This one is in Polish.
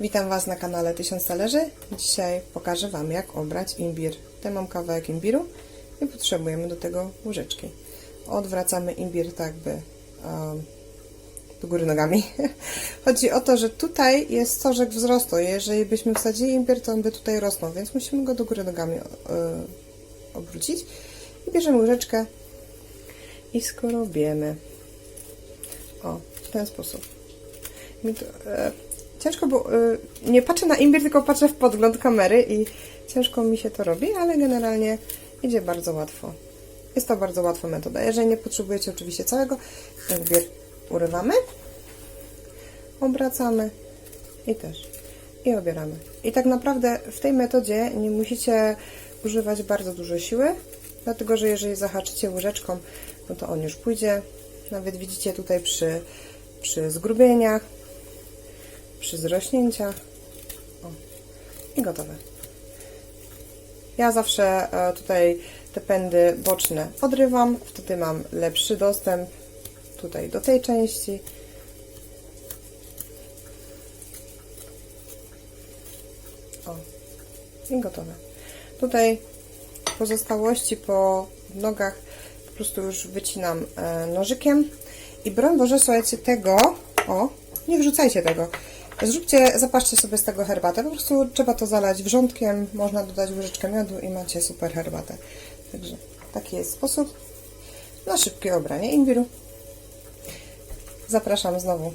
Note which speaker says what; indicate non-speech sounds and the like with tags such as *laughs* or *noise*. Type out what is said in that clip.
Speaker 1: Witam Was na kanale 1000 talerzy. Dzisiaj pokażę Wam jak obrać imbir. Tutaj mam kawałek imbiru i potrzebujemy do tego łyżeczki. Odwracamy imbir tak by um, do góry nogami. *laughs* Chodzi o to, że tutaj jest stożek wzrostu. Jeżeli byśmy wsadzili imbir, to on by tutaj rosnął, więc musimy go do góry nogami yy, obrócić. I bierzemy łyżeczkę i skorobiemy. O, w ten sposób. Ciężko, bo e, nie patrzę na imbir, tylko patrzę w podgląd kamery i ciężko mi się to robi, ale generalnie idzie bardzo łatwo. Jest to bardzo łatwa metoda. Jeżeli nie potrzebujecie oczywiście całego, imbir urywamy, obracamy i też. I obieramy. I tak naprawdę w tej metodzie nie musicie używać bardzo dużo siły, dlatego że jeżeli zahaczycie łyżeczką, no to on już pójdzie. Nawet widzicie tutaj przy, przy zgrubieniach, przy zrośnięciach. O. I gotowe. Ja zawsze e, tutaj te pędy boczne odrywam, wtedy mam lepszy dostęp tutaj do tej części. O. I gotowe. Tutaj pozostałości po nogach po prostu już wycinam e, nożykiem. I broń Boże, słuchajcie, tego, o, nie wrzucajcie tego. Zróbcie, zapaszcie sobie z tego herbatę. Po prostu trzeba to zalać wrzątkiem, można dodać łyżeczkę miodu i macie super herbatę. Także taki jest sposób na szybkie obranie imbiru. Zapraszam znowu